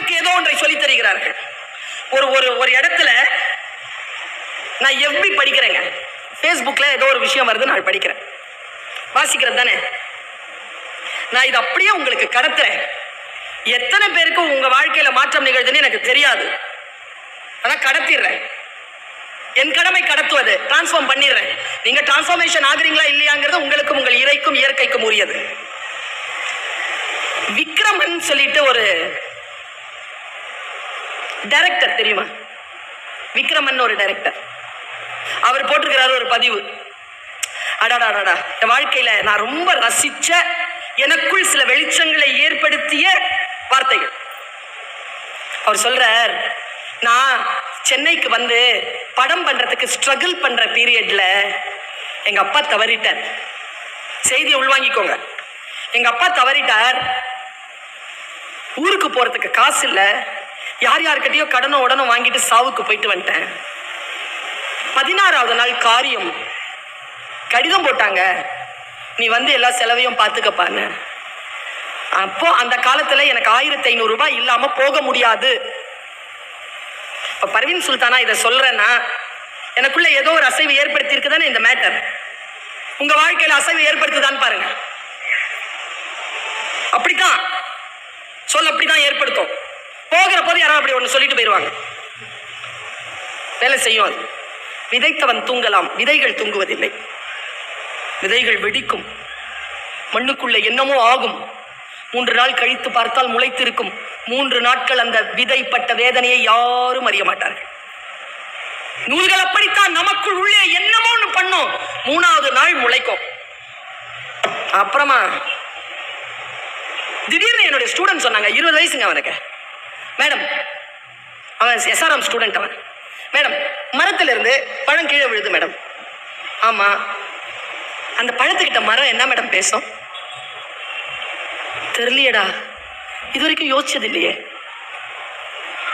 எனக்கு ஏதோ ஒன்றை சொல்லித் தருகிறார்கள். ஒரு ஒரு ஒரு இடத்துல நான் எப்படி படிக்கிறேங்க. ஃபேஸ்புக்கில் ஏதோ ஒரு விஷயம் வருது நான் படிக்கிறேன். வாசிக்கிறது தானே? நான் இது அப்படியே உங்களுக்கு கடத்துறேன். எத்தனை பேருக்கு உங்கள் வாழ்க்கையில் மாற்றம் நிகழ்துன்னு எனக்கு தெரியாது. ஆனால் கடத்திடுறேன். என் கடமை கடத்துவது டிரான்ஸ்ஃபார்ம் பண்ணிடுறேன். நீங்கள் டிரான்ஸ்ஃபார்மேஷன் ஆகுறீங்களா இல்லையாங்கிறது உங்களுக்கும் உங்கள் இறைக்கும் இயற்கைக்கும் உரியது. விக்ரமன் சொல்லிட்டு ஒரு டைரக்டர் தெரியுமா? விக்ரமன் ஒரு டைரக்டர் அவர் போட்டிருக்கிறாரு ஒரு பதிவு. அடாடாடாடா என் வாழ்க்கையில நான் ரொம்ப ரசிச்ச எனக்குள் சில வெளிச்சங்களை ஏற்படுத்திய வார்த்தைகள். அவர் சொல்றார் நான் சென்னைக்கு வந்து படம் பண்றதுக்கு ஸ்ட்ரகிள் பண்ற பீரியட்ல எங்க அப்பா தவறிட்டார். செய்தியை உள்வாங்கிக்கோங்க. எங்க அப்பா தவறிட்டார். ஊருக்கு போறதுக்கு காசு இல்லை. யார் யார்கிட்டயோ கடனை உடனே வாங்கிட்டு சாவுக்கு போயிட்டு வந்துட்டேன். பதினாறாவது நாள் காரியம். கடிதம் போட்டாங்க. நீ வந்து எல்லா செலவையும் பார்த்துக்கப்பான்னு அப்போ அந்த காலத்துல எனக்கு ஆயிரத்தி ஐநூறு ரூபாய் இல்லாம போக முடியாது. இப்ப பர்வீன் சுல்தானா இதை சொல்றேன்னா எனக்குள்ள ஏதோ ஒரு அசைவு ஏற்படுத்தி இருக்குதானே இந்த மேட்டர்? உங்க வாழ்க்கையில அசைவு ஏற்படுத்துதான்னு பாருங்க. அப்படித்தான். சொல் அப்படிதான் ஏற்படுத்தும். போகிற போது யாராவது அப்படி ஒன்று சொல்லிட்டு போயிடுவாங்க வேலை செய்யும் அது. விதைத்தவன் தூங்கலாம். விதைகள் தூங்குவதில்லை. விதைகள் வெடிக்கும். மண்ணுக்குள்ளே என்னமோ ஆகும். மூன்று நாள் கழித்து பார்த்தால் முளைத்திருக்கும். மூன்று நாட்கள் அந்த விதைப்பட்ட வேதனையை யாரும் அறிய மாட்டார்கள். நூல்கள் அப்படித்தான் நமக்குள் உள்ளே என்னமோ ஒன்று பண்ணும். மூணாவது நாள் முளைக்கும். அப்புறமா திடீர்னு என்னுடைய ஸ்டூடெண்ட் சொன்னாங்க இருபது வயசுங்க அவனுக்கு. மேடம் அவன் எஸ்ஆர்எம் ஸ்டூடெண்ட் அவன். மேடம் மரத்திலிருந்து பழம் கீழே விழுது மேடம். ஆமாம் அந்த பழத்துக்கிட்ட மரம் என்ன மேடம் பேசும்? தெரியலையேடா இது வரைக்கும் யோசிச்சது இல்லையே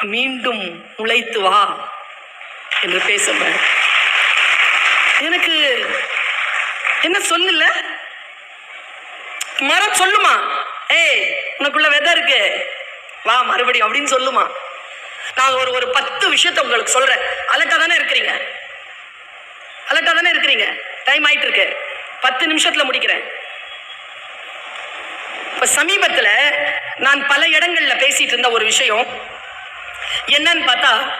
மீண்டும் உழைத்து வா என்று பேசும் மேடம். எனக்கு என்ன சொல்லல? மரம் சொல்லுமா? ஏய் உனக்குள்ள விதை இருக்கு. வா மறுபடியும் அப்படின்னு சொல்லுமா. நான் ஒரு ஒரு பத்து விஷயத்த உங்களுக்கு சொல்றேன். அலர்ட்டா தானே இருக்கிறீங்க? அலர்ட்டா தானே இருக்கிறீங்க? டைம் ஆயிட்டு இருக்கு பத்து நிமிஷத்துல முடிக்கிறேன். இப்ப சமீபத்துல நான் பல இடங்கள்ல பேசிட்டு இருந்த ஒரு விஷயம். என்னன்னு பார்த்தா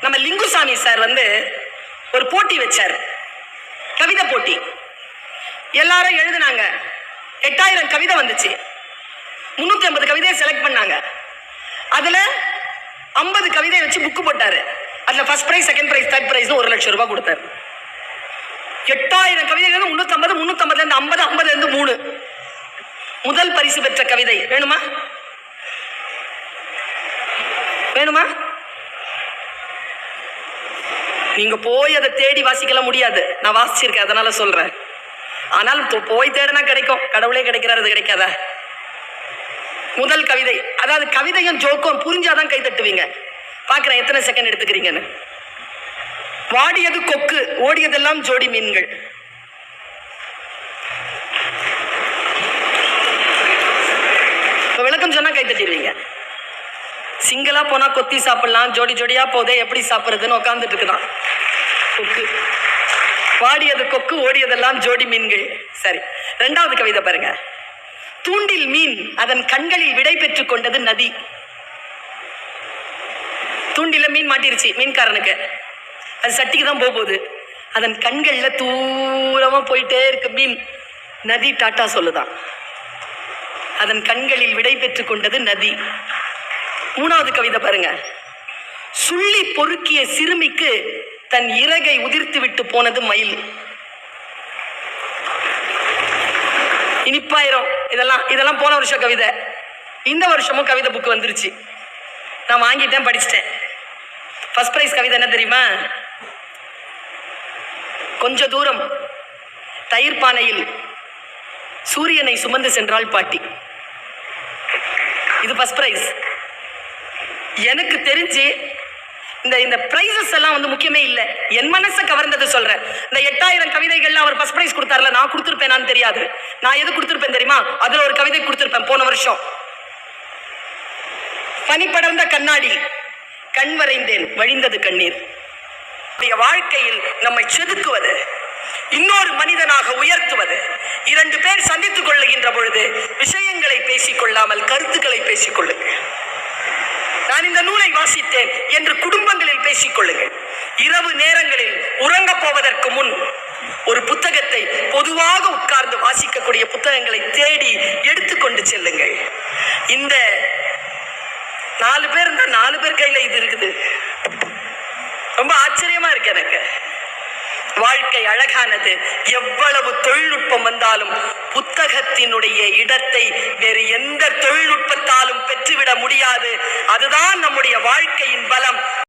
நம்ம லிங்குசாமி சார் வந்து ஒரு போட்டி வச்சார். கவிதை போட்டி. எல்லாரும் எழுதுனாங்க. எட்டாயிரம் கவிதை வந்துச்சு. முன்னூத்தி ஐம்பது கவிதையை செலக்ட் பண்ணாங்க. அதில் ஐம்பது கவிதை வச்சு புக்கு போட்டார். அதில் first prize second prize third prize ஒரு லட்சம் ரூபாய் கொடுத்தாரு. எட்டாயிரம் கவிதைகள் முந்நூற்றம்பது முந்நூற்றம்பதுலேருந்து ஐம்பது ஐம்பதுலேருந்து மூணு. முதல் பரிசு பெற்ற கவிதை வேணுமா? வேணுமா? நீங்க போய் அதை தேடி வாசிக்கலாம் முடியாது. நான் வாசிச்சிருக்கேன் அதனால சொல்றேன். ஆனால் போய் தேடினா கிடைக்கும். கடவுளே கிடைக்கிறாரு அது கிடைக்காதா? முதல் கவிதை. அதாவது கவிதையும் ஜோக்கும் புரிஞ்சாதான் கை தட்டுவீங்க. பார்க்குறேன் எத்தனை செகண்ட் எடுத்துக்கிறீங்கன்னு. வாடியது கொக்கு ஓடியதெல்லாம் ஜோடி மீன்கள். இப்போ விளக்கம் சொன்னா கை தட்டிடுவீங்க. சிங்கிளா போனா கொத்தி சாப்பிடலாம் ஜோடி ஜோடியா போதே எப்படி சாப்பிடுறதுன்னு உட்காந்துட்டு இருக்குதான் கொக்கு. வாடியது கொக்கு ஓடியதெல்லாம் ஜோடி மீன்கள். சரி ரெண்டாவது கவிதை பாருங்க. தூண்டில் மீன் அதன் கண்களில் விடை பெற்றுக் கொண்டது நதி. தூண்டில மீன் மாட்டிருச்சு மீன்காரனுக்கு. அது சட்டிக்கு தான் போகுது. அதன் கண்கள்ல தூரமா போயிட்டே இருக்கு மீன். நதி டாட்டா சொல்லுதான். அதன் கண்களில் விடை பெற்றுக் கொண்டது நதி. மூணாவது கவிதை பாருங்க. சுள்ளி பொறுக்கிய சிறுமிக்கு தன் இறகை உதிர்த்து விட்டு போனது மயில். இனிப்பாயிரும். இதெல்லாம் இதெல்லாம் போன வருஷம் கவிதை. இந்த வருஷமும் கவிதை புக்கு வந்துருச்சு. நான் வாங்கிட்டேன் படிச்சிட்டேன். ஃபர்ஸ்ட் ப்ரைஸ் கவிதை என்ன தெரியுமா? கொஞ்ச தூரம் தயிர் பானையில் சூரியனை சுமந்து சென்றாள் பாட்டி. இது ஃபர்ஸ்ட் ப்ரைஸ் எனக்கு தெரிஞ்சு இந்த இந்த பிரைசஸ் எல்லாம் வந்து முக்கியமே இல்லை. என் மனசை கவர்ந்ததை சொல்றேன். இந்த எட்டாயிரம் கவிதைகள்ல அவர் ஃபர்ஸ்ட் பிரைஸ் கொடுத்தாருல நான் கொடுத்துருப்பேனான்னு தெரியாது. நான் எது கொடுத்துருப்பேன் தெரியுமா? அதுல ஒரு கவிதை கொடுத்துருப்பேன் போன வருஷம். பனிப்படர்ந்த கண்ணாடி கண் வரைந்தேன் வழிந்தது கண்ணீர். வாழ்க்கையில் நம்மை செதுக்குவது இன்னொரு மனிதனாக உயர்த்துவது இரண்டு பேர் சந்தித்துக் கொள்ளுகின்ற பொழுது விஷயங்களை பேசிக் கொள்ளாமல் கருத்துக்களை பேசிக் கொள்ளுங்கள் நான் இந்த நூலை வாசித்தேன் என்று குடும்பங்களில் பேசிக் கொள்ளுங்கள் இரவு நேரங்களில் உறங்க போவதற்கு முன் ஒரு புத்தகத்தை பொதுவாக உட்கார்ந்து வாசிக்கக்கூடிய புத்தகங்களை தேடி எடுத்துக்கொண்டு செல்லுங்கள். இந்த நாலு பேர் இருந்தா நாலு பேர் கையில இது இருக்குது. ரொம்ப ஆச்சரியமா இருக்கு எனக்கு. வாழ்க்கை அழகானது. எவ்வளவு தொழில்நுட்பம் வந்தாலும் புத்தகத்தினுடைய இடத்தை வேறு எந்த தொழில்நுட்பத்தாலும் பெற்றுவிட முடியாது. அதுதான் நம்முடைய வாழ்க்கையின் பலம்.